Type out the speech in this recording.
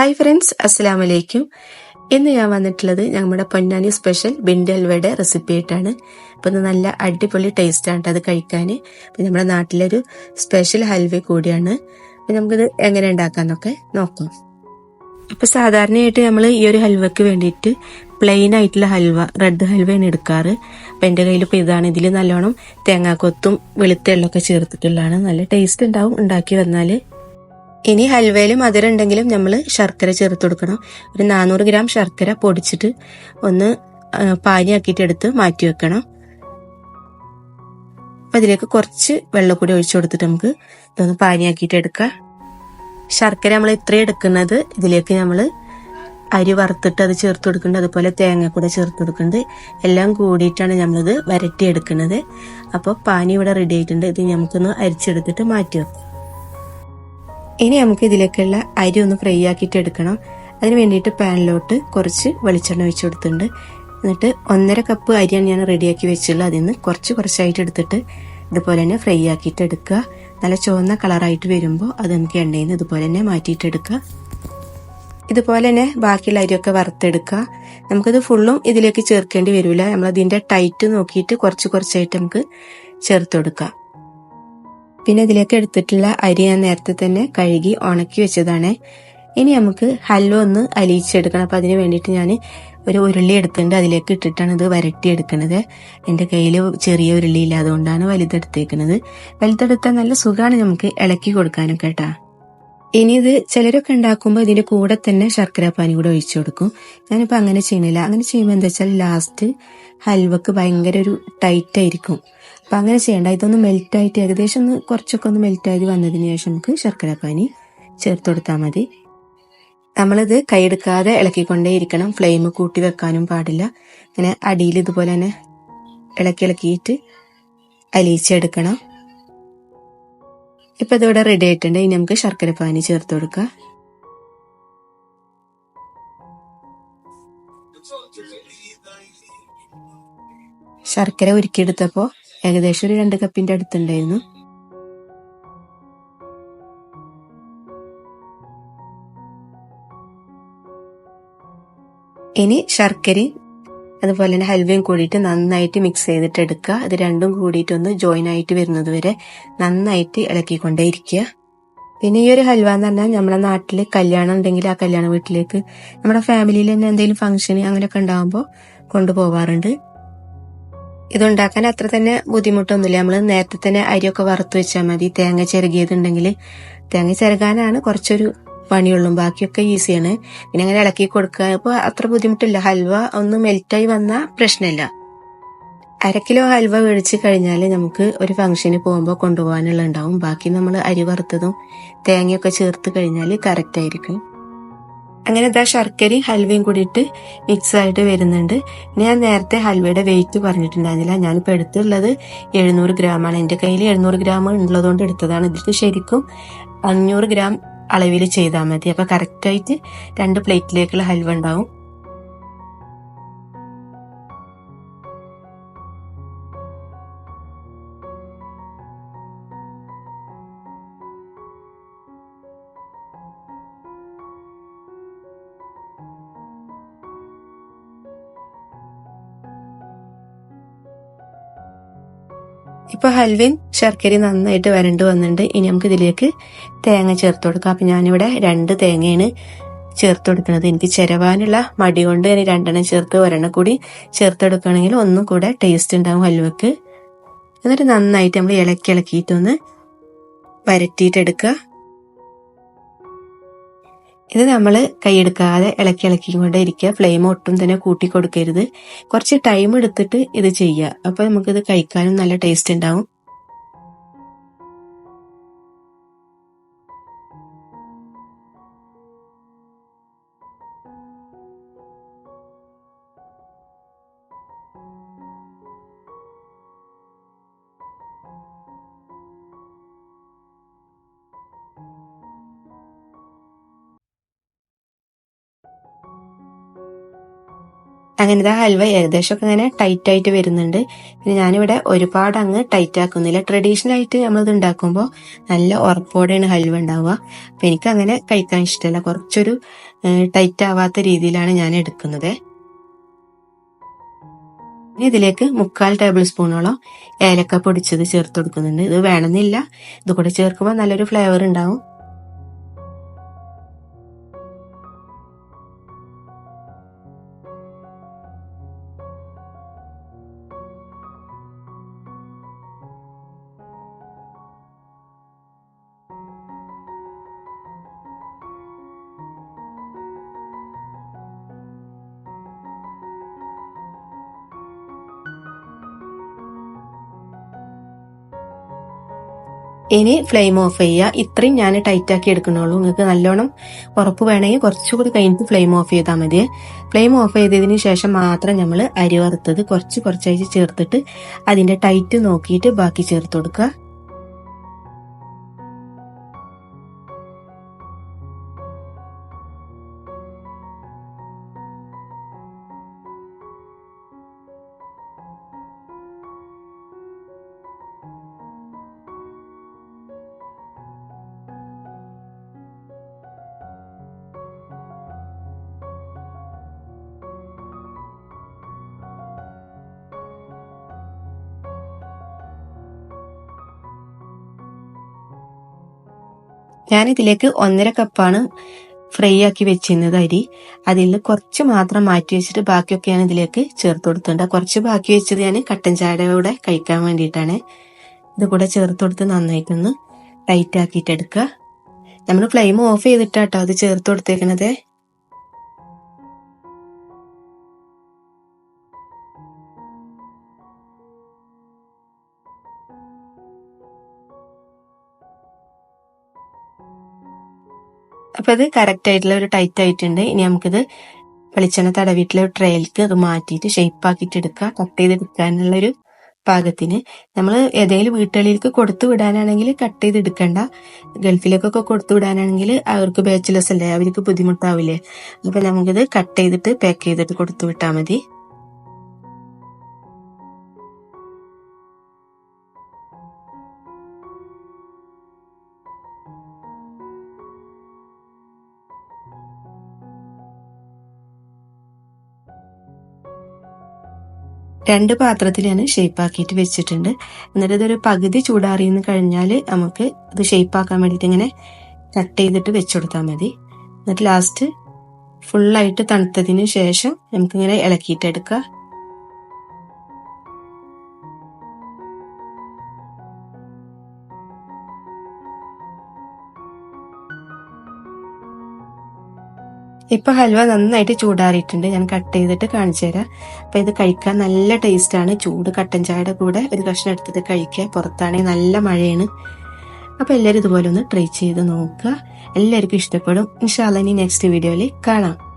Hi friends അസ്സലാം വലൈക്കും ഇന്ന് ഞാൻ വന്നിട്ടുള്ളത് ഞങ്ങളുടെ പൊന്നാനി സ്പെഷ്യൽ ബിൻഡൽവയുടെ റെസിപ്പി ആയിട്ടാണ്. അപ്പം നല്ല അടിപൊളി ടേസ്റ്റ് ആണ് അത് കഴിക്കാൻ അപ്പം നമ്മുടെ നാട്ടിലൊരു സ്പെഷ്യൽ ഹൽവ കൂടിയാണ്. അപ്പം നമുക്കിത് എങ്ങനെ ഉണ്ടാക്കാന്നൊക്കെ നോക്കാം. അപ്പോൾ സാധാരണയായിട്ട് നമ്മൾ ഈ ഒരു ഹൽവയ്ക്ക് വേണ്ടിയിട്ട് പ്ലെയിൻ ആയിട്ടുള്ള ഹൽവ റെഡ് ഹൽവയാണ് എടുക്കാറ്. അപ്പം എന്റെ കയ്യിൽ ഇപ്പോൾ ഇതാണ്. ഇതിൽ നല്ലോണം തേങ്ങാക്കൊത്തും വെളുത്തെള്ളൊക്കെ ചേർത്തിട്ടുള്ളതാണ്. നല്ല ടേസ്റ്റ് ഉണ്ടാവും ഉണ്ടാക്കി വന്നാൽ ഇനി ഹൽവയിൽ മധുരം ഉണ്ടെങ്കിലും നമ്മൾ ശർക്കര ചേർത്ത് കൊടുക്കണം. ഒരു നാനൂറ് ഗ്രാം ശർക്കര പൊടിച്ചിട്ട് ഒന്ന് പാനിയാക്കിയിട്ട് എടുത്ത് മാറ്റി വെക്കണം. അപ്പം അതിലേക്ക് കുറച്ച് വെള്ളം കൂടി ഒഴിച്ചു കൊടുത്തിട്ട് നമുക്ക് ഇതൊന്ന് പാനിയാക്കിയിട്ട് എടുക്കാം. ശർക്കര നമ്മൾ ഇത്രയും എടുക്കുന്നത് ഇതിലേക്ക് നമ്മൾ അരി വറുത്തിട്ട് അത് ചേർത്ത് കൊടുക്കുന്നുണ്ട്. അതുപോലെ തേങ്ങ കൂടെ ചേർത്ത് കൊടുക്കുന്നുണ്ട്. എല്ലാം കൂടിയിട്ടാണ് നമ്മളിത് വരട്ടി എടുക്കുന്നത് അപ്പോൾ പാനി ഇവിടെ റെഡി ആയിട്ടുണ്ട്. ഇത് നമുക്കൊന്ന് അരിച്ചെടുത്തിട്ട് മാറ്റി വെക്കാം. ഇനി നമുക്ക് ഇതിലേക്കുള്ള അരി ഒന്ന് ഫ്രൈ ആക്കിയിട്ട് എടുക്കണം. അതിന് വേണ്ടിയിട്ട് പാനിലോട്ട് കുറച്ച് വെളിച്ചെണ്ണ ഒഴിച്ചു കൊടുത്തിട്ടുണ്ട്. എന്നിട്ട് ഒന്നര കപ്പ് അരിയാണ് ഞാൻ റെഡിയാക്കി വെച്ചുള്ളത് അതിൽ നിന്ന് കുറച്ച് കുറച്ചായിട്ട് എടുത്തിട്ട് ഇതുപോലെ തന്നെ ഫ്രൈ ആക്കിയിട്ട് എടുക്കുക. നല്ല ചുവന്ന കളറായിട്ട് വരുമ്പോൾ അത് നമുക്ക് എണ്ണയിൽ നിന്ന് ഇതുപോലെ തന്നെ മാറ്റിയിട്ട് എടുക്കുക. ഇതുപോലെ തന്നെ ബാക്കിയുള്ള അരിയൊക്കെ വറുത്തെടുക്കുക. നമുക്കിത് ഫുള്ളും ഇതിലേക്ക് ചേർക്കേണ്ടി വരില്ല നമ്മളതിന്റെ ടൈറ്റ് നോക്കിയിട്ട് കുറച്ച് കുറച്ചായിട്ട് നമുക്ക് ചേർത്ത് കൊടുക്കാം. പിന്നെ ഇതിലേക്ക് എടുത്തിട്ടുള്ള അരി ഞാൻ നേരത്തെ തന്നെ കഴുകി ഉണക്കി വെച്ചതാണ്. ഇനി നമുക്ക് ഹൽവ ഒന്ന് അലിയിച്ചെടുക്കണം. അപ്പം അതിന് വേണ്ടിയിട്ട് ഞാൻ ഒരു ഉരുളി എടുത്തിട്ടുണ്ട്. അതിലേക്ക് ഇട്ടിട്ടാണ് ഇത് വരട്ടി എടുക്കുന്നത് എന്റെ കയ്യിൽ ചെറിയ ഉരുളി ഇല്ല അതുകൊണ്ടാണ് വലുതെടുത്തേക്കുന്നത് വലുതെടുത്താൽ നല്ല സുഖമാണ് നമുക്ക് ഇളക്കി കൊടുക്കാനൊക്കെ കേട്ടാ. ഇനി ഇത് ചിലരൊക്കെ ഉണ്ടാക്കുമ്പോൾ ഇതിന്റെ കൂടെ തന്നെ ശർക്കര പാനി കൂടെ ഒഴിച്ചു കൊടുക്കും. ഞാനിപ്പോൾ അങ്ങനെ ചെയ്യണില്ല അങ്ങനെ ചെയ്യുമ്പോൾ എന്താ വെച്ചാൽ ലാസ്റ്റ് ഹൽവക്ക് ഭയങ്കര ഒരു ടൈറ്റ് ആയിരിക്കും. അപ്പം അങ്ങനെ ചെയ്യണ്ട. ഇതൊന്ന് മെൽറ്റായിട്ട് ഏകദേശം ഒന്ന് കുറച്ചൊക്കെ ഒന്ന് മെൽറ്റായി വന്നതിന് ശേഷം നമുക്ക് ശർക്കര പാനി ചേർത്ത് കൊടുത്താൽ മതി. നമ്മളിത് കൈയെടുക്കാതെ ഇളക്കിക്കൊണ്ടേ ഇരിക്കണം. ഫ്ലെയിം കൂട്ടി വെക്കാനും പാടില്ല. ഇങ്ങനെ അടിയിൽ ഇതുപോലെ തന്നെ ഇളക്കി ഇളക്കിയിട്ട് അലിയിച്ചെടുക്കണം. ഇപ്പൊ ഇതിവിടെ റെഡി ആയിട്ടുണ്ട്. ഇനി നമുക്ക് ശർക്കര പാനി ചേർത്ത് കൊടുക്കാം. ശർക്കര ഒരുക്കിയെടുത്തപ്പോ ഏകദേശം ഒരു രണ്ട് കപ്പിന്റെ അടുത്തുണ്ടായിരുന്നു. ഇനി ശർക്കരയും അതുപോലെ തന്നെ ഹൽവയും കൂടിയിട്ട് നന്നായിട്ട് മിക്സ് ചെയ്തിട്ട് എടുക്കുക അത് രണ്ടും കൂടിയിട്ട് ഒന്ന് ജോയിൻ ആയിട്ട് വരുന്നത് വരെ നന്നായിട്ട് ഇളക്കിക്കൊണ്ടേ ഇരിക്കുക പിന്നെ ഈ ഒരു ഹൽവ എന്ന് പറഞ്ഞാൽ നമ്മുടെ നാട്ടിൽ കല്യാണം ഉണ്ടെങ്കിൽ ആ കല്യാണ വീട്ടിലേക്ക് നമ്മുടെ ഫാമിലിയിൽ തന്നെ എന്തെങ്കിലും ഫംഗ്ഷൻ അങ്ങനെയൊക്കെ ഉണ്ടാകുമ്പോൾ കൊണ്ടുപോവാറുണ്ട്. ഇതുണ്ടാക്കാൻ അത്ര തന്നെ ബുദ്ധിമുട്ടൊന്നുമില്ല. നമ്മൾ നേരത്തെ തന്നെ അരിയൊക്കെ വറുത്ത് വെച്ചാൽ മതി. തേങ്ങ ചിരകിയതുണ്ടെങ്കിൽ തേങ്ങ ചിരകാനാണ് കുറച്ചൊരു പണിയുള്ളൂ. ബാക്കിയൊക്കെ ഈസിയാണ്. പിന്നെ അങ്ങനെ ഇളക്കി കൊടുക്കുക. അപ്പോൾ അത്ര ബുദ്ധിമുട്ടില്ല. ഹൽവ ഒന്ന് മെൽറ്റായി വന്നാൽ പ്രശ്നമില്ല. അര കിലോ ഹൽവ മേടിച്ച് കഴിഞ്ഞാൽ നമുക്ക് ഒരു ഫംഗ്ഷന് പോകുമ്പോൾ കൊണ്ടുപോകാനുള്ള ഉണ്ടാവും ബാക്കി നമ്മൾ അരി വറുത്തതും തേങ്ങയൊക്കെ ചേർത്ത് കഴിഞ്ഞാൽ കറക്റ്റ് ആയിരിക്കും. അങ്ങനെ ഇതാ ശർക്കരയും ഹൽവയും കൂടിയിട്ട് മിക്സ് ആയിട്ട് വരുന്നുണ്ട്. ഞാൻ നേരത്തെ ഹൽവയുടെ വെയിറ്റ് പറഞ്ഞിട്ടുണ്ടായിരുന്നില്ല. ഞാനിപ്പോൾ എടുത്തുള്ളത് എഴുന്നൂറ് ഗ്രാമാണ് എന്റെ കയ്യിൽ എഴുന്നൂറ് ഗ്രാം ഉള്ളതുകൊണ്ട് എടുത്തതാണ്. ഇതിൽ ശരിക്കും അഞ്ഞൂറ് ഗ്രാം അളവിൽ ചെയ്താൽ മതി. അപ്പൊ കറക്റ്റായിട്ട് രണ്ട് പ്ലേറ്റിലേക്കുള്ള ഹൽവ ഉണ്ടാവും. ഇപ്പൊ ഹൽവയും ശർക്കരയും നന്നായിട്ട് വരണ്ട് വന്നിട്ടുണ്ട്. ഇനി നമുക്ക് ഇതിലേക്ക് തേങ്ങ ചേർത്ത് കൊടുക്കാം. അപ്പൊ ഞാനിവിടെ രണ്ട് തേങ്ങയാണ് ചേർത്ത് കൊടുക്കുന്നത്. എനിക്ക് ചിരവാനുള്ള മടി കൊണ്ട് ഞാൻ രണ്ടെണ്ണം ചേർത്ത് ഒരെണ്ണം കൂടി ചേർത്ത് കൊടുക്കുകയാണെങ്കിൽ ഒന്നും കൂടെ ടേസ്റ്റ് ഉണ്ടാവും ഹൽവക്ക്. എന്നിട്ട് നന്നായിട്ട് നമ്മൾ ഇളക്കി ഇളക്കിയിട്ടൊന്ന് വരട്ടിയിട്ടെടുക്കുക. ഇത് നമ്മൾ കൈയെടുക്കാതെ ഇളക്കി ഇളക്കി കൊണ്ടേ ഇരിക്കുക ഫ്ലെയിം ഒട്ടും തന്നെ കൂട്ടി കൊടുക്കരുത്. കുറച്ച് ടൈം എടുത്തിട്ട് ഇത് ചെയ്യുക. അപ്പൊ നമുക്കിത് കഴിക്കാനും നല്ല ടേസ്റ്റ് ഉണ്ടാവും. അങ്ങനെ ഇതാ ഹൽവ ഏകദേശമൊക്കെ അങ്ങനെ ടൈറ്റ് ആയിട്ട് വരുന്നുണ്ട്. പിന്നെ ഞാനിവിടെ ഒരുപാട് അങ്ങ് ടൈറ്റ് ആക്കുന്നില്ല. ട്രഡീഷണൽ ആയിട്ട് നമ്മളിത് ഉണ്ടാക്കുമ്പോൾ നല്ല ഉറപ്പോടെയാണ് ഹൽവ ഉണ്ടാവുക. അപ്പം എനിക്ക് അങ്ങനെ കഴിക്കാൻ ഇഷ്ടമല്ല കുറച്ചൊരു ടൈറ്റ് ആവാത്ത രീതിയിലാണ് ഞാൻ എടുക്കുന്നത്. ഇനി ഇതിലേക്ക് മുക്കാൽ ടേബിൾ സ്പൂണോളം ഏലക്ക പൊടിച്ചത് ചേർത്ത് കൊടുക്കുന്നുണ്ട്. ഇത് വേണമെന്നില്ല. ഇത് കൂടെ ചേർക്കുമ്പോൾ നല്ലൊരു ഫ്ലേവർ ഉണ്ടാവും. ഇനി ഫ്ലെയിം ഓഫ് ചെയ്യുക. ഇത്രയും ഞാൻ ടൈറ്റ് ആക്കി എടുക്കണുള്ളൂ. നിങ്ങൾക്ക് നല്ലോണം ഉറപ്പ് വേണമെങ്കിൽ കുറച്ചുകൂടി കഴിഞ്ഞിട്ട് ഫ്ലെയിം ഓഫ് ചെയ്താൽ മതി. ഫ്ലെയിം ഓഫ് ചെയ്തതിന് ശേഷം മാത്രം നമ്മൾ അരി വറുത്തത് കുറച്ച് കുറച്ചായിട്ട് ചേർത്തിട്ട് അതിന്റെ ടൈറ്റ് നോക്കിയിട്ട് ബാക്കി ചേർത്ത് കൊടുക്കുക. ഞാൻ ഇതിലേക്ക് ഒന്നര കപ്പാണ് ഫ്രൈ ആക്കി വെച്ചിരുന്നത് അരി. അതിൽ നിന്ന് കുറച്ച് മാത്രം മാറ്റി വെച്ചിട്ട് ബാക്കിയൊക്കെ ഞാൻ ഇതിലേക്ക് ചേർത്ത് കൊടുത്തിട്ടുണ്ട്. കുറച്ച് ബാക്കി വെച്ചത് ഞാൻ കട്ടൻ ചായയുടെ കഴിക്കാൻ വേണ്ടിയിട്ടാണ്. ഇത് കൂടെ ചേർത്ത് കൊടുത്ത് നന്നായിട്ടൊന്ന് ടൈറ്റ് ആക്കിയിട്ട് എടുക്കുക നമ്മൾ ഫ്ലെയിം ഓഫ് ചെയ്തിട്ടാട്ടോ അത് ചേർത്ത് കൊടുത്തേക്കണത്. അപ്പൊ അത് കറക്റ്റ് ആയിട്ടുള്ള ഒരു ടൈറ്റ് ആയിട്ടുണ്ട്. ഇനി നമുക്കിത് വെളിച്ചെണ്ണ തടവിയിട്ടുള്ള ഒരു ട്രെയിൽക്ക് അത് മാറ്റിയിട്ട് ഷേപ്പ് ആക്കിയിട്ട് എടുക്കുക. കട്ട് ചെയ്തെടുക്കാനുള്ള ഒരു പാകത്തിന്. നമ്മൾ ഏതെങ്കിലും വീട്ടുകളിലേക്ക് കൊടുത്തു വിടാനാണെങ്കിൽ കട്ട് ചെയ്ത് എടുക്കണ്ട. ഗൾഫിലേക്കൊക്കെ കൊടുത്തു വിടാനാണെങ്കിൽ അവർക്ക് ബാച്ചിലേഴ്സ് അല്ലേ? അവർക്ക് ബുദ്ധിമുട്ടാവില്ലേ? അപ്പൊ നമുക്കിത് കട്ട് ചെയ്തിട്ട് പാക്ക് ചെയ്തിട്ട് കൊടുത്തു വിട്ടാൽ മതി. രണ്ട് പാത്രത്തിൽ ഞാൻ ഷേപ്പ് ആക്കിയിട്ട് വെച്ചിട്ടുണ്ട്. എന്നിട്ട് ഇതൊരു പകുതി ചൂടാറിയെന്ന് കഴിഞ്ഞാൽ നമുക്ക് അത് ഷേപ്പ് ആക്കാൻ വേണ്ടിയിട്ട് ഇങ്ങനെ കട്ട് ചെയ്തിട്ട് വെച്ചുകൊടുത്താൽ മതി. എന്നിട്ട് ലാസ്റ്റ് ഫുള്ളായിട്ട് തണുത്തതിന് ശേഷം നമുക്കിങ്ങനെ ഇളക്കിയിട്ടെടുക്കാം ഇപ്പൊ ഹൽവ നന്നായിട്ട് ചൂടാറിയിട്ടുണ്ട്. ഞാൻ കട്ട് ചെയ്തിട്ട് കാണിച്ചു തരാം. അപ്പൊ ഇത് കഴിക്കാൻ നല്ല ടേസ്റ്റ് ആണ്. ചൂട് കട്ടൻ ചായയുടെ കൂടെ ഒരു കഷ്ണം എടുത്തിട്ട് കഴിക്കുക. പുറത്താണെങ്കിൽ നല്ല മഴയാണ്. അപ്പൊ എല്ലാവരും ഇതുപോലെ ഒന്ന് ട്രൈ ചെയ്ത് നോക്കുക. എല്ലാവർക്കും ഇഷ്ടപ്പെടും. ഇൻഷാല്ല ഇനി നെക്സ്റ്റ് വീഡിയോയിൽ കാണാം.